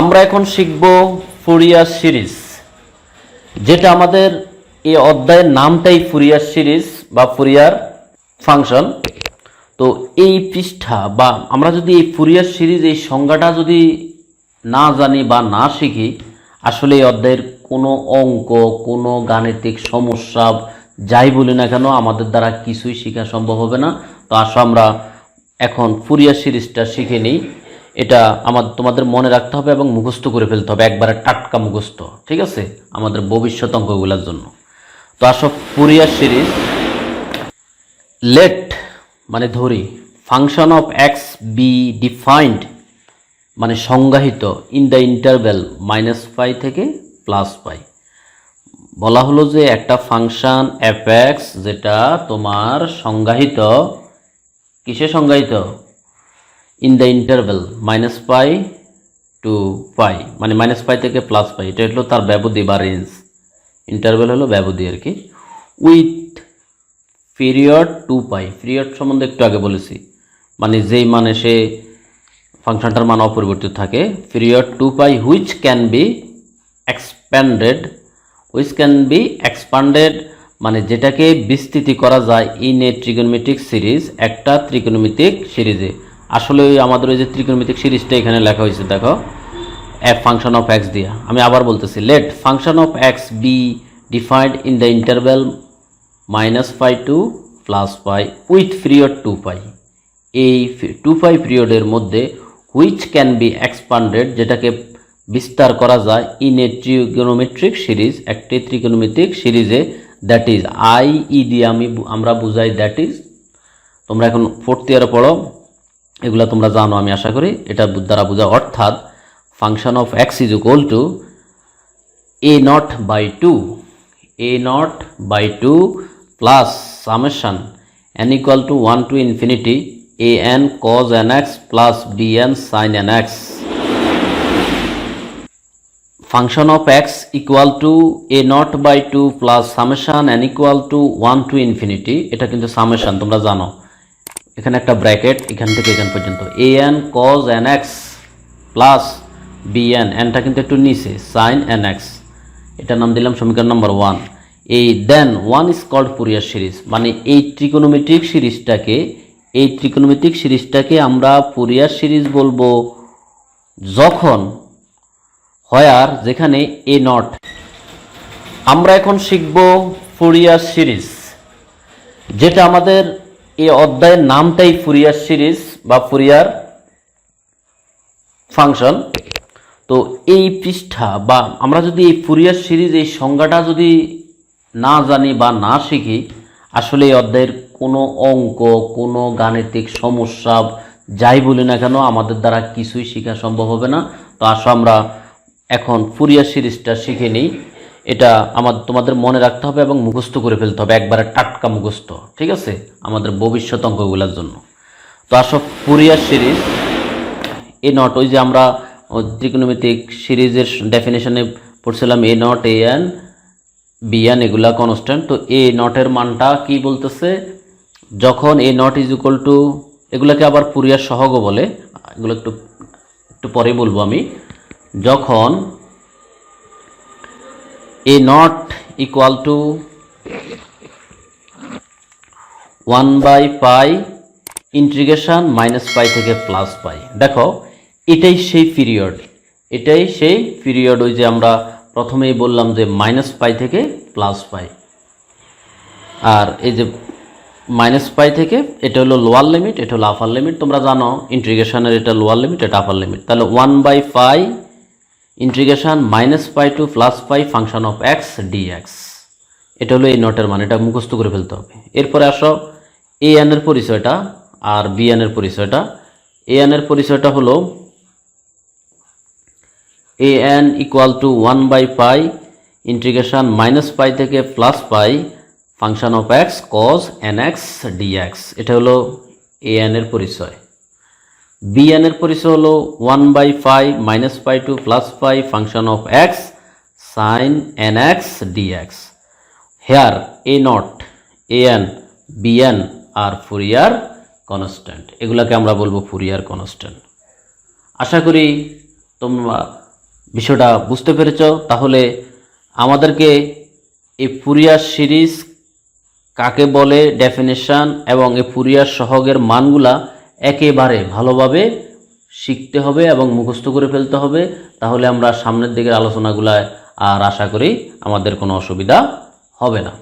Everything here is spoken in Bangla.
আমরা এখন শিখব ফুরিয়ার সিরিজ। যেটা আমাদের এই অধ্যায়ের নামটাই ফুরিয়ার সিরিজ বা ফুরিয়ার ফাংশন। তো এই পৃষ্ঠা বা আমরা যদি এই ফুরিয়ার সিরিজ, এই সংজ্ঞাটা যদি না জানি বা না শিখি, আসলে এই অধ্যায়ের কোনো অঙ্ক, কোনো গাণিতিক সমস্যা যাই বলি না কেন, আমাদের দ্বারা কিছুই শেখা সম্ভব হবে না। তো আসো আমরা এখন ফুরিয়ার সিরিজটা শিখে নিই। এটা আমার, তোমাদের মনে রাখতে হবে এবং মুখস্থ করে ফেলতে হবে, একবারে টাটকা মুখস্থ, ঠিক আছে? আমাদের ভবিষ্যৎ অঙ্কগুলোর জন্য। তো আসো, ফুরিয়ার সিরিজ। লেট মানে ধরি function of x be defined মানে সংজ্ঞাহিত in the interval minus pi থেকে প্লাস পাই বলা হলো যে একটা ফাংশন এফ এক্স যেটা তোমার সংজ্ঞাহিত, কিসে সংজ্ঞায়িত in the interval minus pi to pi মানে মাইনাস পাই থেকে প্লাস পাই এটা হলো তার ব্যবধি বা রেঞ্জ ইন্টারভেল হলো ব্যবধি আর কি। With period two pi period সম্বন্ধে একটু আগে বলেছি। মানে যেই মানে সে ফাংশনটার মান অপরিবর্তিত থাকে period two pi which can be expanded which can be expanded মানে যেটাকে বিস্তৃতি করা যায় ইন এ ট্রিগোনোমেট্রিক সিরিজ একটা ত্রিকোণমিতিক সিরিজে আসলে ওই আমাদের ওই যে ত্রিকোণমিতিক সিরিজটা এখানে লেখা হয়েছে, দেখো এফ ফাংশন অফ এক্স দিয়া। আমি আবার বলতেছি let function of x be defined in the interval minus pi to plus pi with period two pi এই টু পাই পিরিয়ডের মধ্যে হুইচ ক্যান বি এক্সপান্ডেড যেটাকে বিস্তার করা যায় ইন এ ট্রিগোনোমেট্রিক সিরিজ একটি ত্রিকোণমিতিক সিরিজে দ্যাট ইজ আই ই দিয়ে আমি আমরা বুঝাই দ্যাট ইজ তোমরা এখন ফোর্থ ইয়ারে পড়ো। এগুলো তোমরা জানো, আমি আশা করি। এটা দ্বারা বোঝা অর্থাৎ function of x is equal to a naught by two a naught by two plus summation n equal to one to infinity a n cos n x plus b n sine n x function of x equal to a naught by two plus summation n equal to one to infinity এটা কিন্তু সামেশান তোমরা জানো। এখানে একটা ব্র্যাকেট, এখান থেকে এখান পর্যন্ত। A n cos n x plus b n এনটা কিন্তু একটু নিচে সাইন এন এক্স এটার নাম দিলাম সমীকরণ নম্বর ওয়ান এই then one is called Fourier series মানে এই ত্রিকোণমিতিক সিরিজটাকে এই ত্রিকোণমিতিক সিরিজটাকে আমরা ফুরিয়ার সিরিজ বলব। যখন হয়ার যেখানে এ নট আমরা এখন শিখব ফুরিয়ার সিরিজ যেটা আমাদের এই অধ্যায়ের নামটাই ফুরিয়ার সিরিজ বা ফুরিয়ার ফাংশন। তো এই পৃষ্ঠা বা আমরা যদি এই ফুরিয়ার সিরিজ, এই সংজ্ঞাটা যদি না জানি বা না শিখি, আসলে এই অধ্যায়ের কোনো অঙ্ক, কোনো গাণিতিক সমস্যা যাই বলি না কেন, আমাদের দ্বারা কিছুই শেখা সম্ভব হবে না। তো আসো আমরা এখন ফুরিয়ার সিরিজটা শিখে নিই। এটা আমার, তোমাদের মনে রাখতে হবে এবং মুখস্থ করে ফেলতে হবে, একবারে টাটকা মুখস্থ, ঠিক আছে? আমাদের ভবিষ্যৎ অঙ্কগুলোর জন্য। তো আসো, ফুরিয়ার সিরিজ। এ নট, ওই যে আমরা ত্রিকোণমিতিক সিরিজের ডেফিনেশনে পড়ছিলাম, a naught, a n, b n, এগুলা কনস্ট্যান্ট তো এ নটের মানটা কি বলতেছে? যখন a naught is equal to এগুলোকে আবার ফুরিয়ার সহগও বলে, এগুলো একটু একটু পরে বলব আমি, যখন a naught equal to one by pi integration minus pi থেকে প্লাস পাই দেখো, এটাই সেই পিরিয়ড এটাই সেই পিরিয়ড ওই যে আমরা প্রথমেই বললাম যে মাইনাস পাই থেকে প্লাস পাই আর এই যে মাইনাস পাই থেকে, এটা হলো লোয়ার লিমিট এটা হলো আপার লিমিট তোমরা জানো ইন্টিগ্রেশনের এটা লোয়ার লিমিট এটা আপার লিমিট তাহলে one by pi integration minus pi to plus pi function of x dx এটা হলো এই নটের মান এটা মুখস্থ করে ফেলতে হবে। এরপরে আসো এ এর পরিচয়টা আর বি এর পরিচয়টা। এ এর পরিচয়টা হলো a n equal to one by pi integration minus pi থেকে plus pi function of x cos n x dx এটা হলো এ এর পরিচয়। বি এন এর পরিচয় হলো one by pi minus pi to plus pi function of x sine n x dx here a naught a n b n R Fourier constant এগুলাকে আমরা বলব ফুরিয়ার কনস্ট্যান্ট আশা করি তোমরা বিষয়টা বুঝতে পেরেছ। তাহলে আমাদেরকে এই ফুরিয়ার সিরিজ কাকে বলে ডেফিনেশন এবং এই ফুরিয়ার সহগের মানগুলা একেবারে ভালোভাবে শিখতে হবে এবং মুখস্থ করে ফেলতে হবে, তাহলে আমরা সামনের দিকের আলোচনাগুলায় আর আশা করি আমাদের কোনো অসুবিধা হবে না।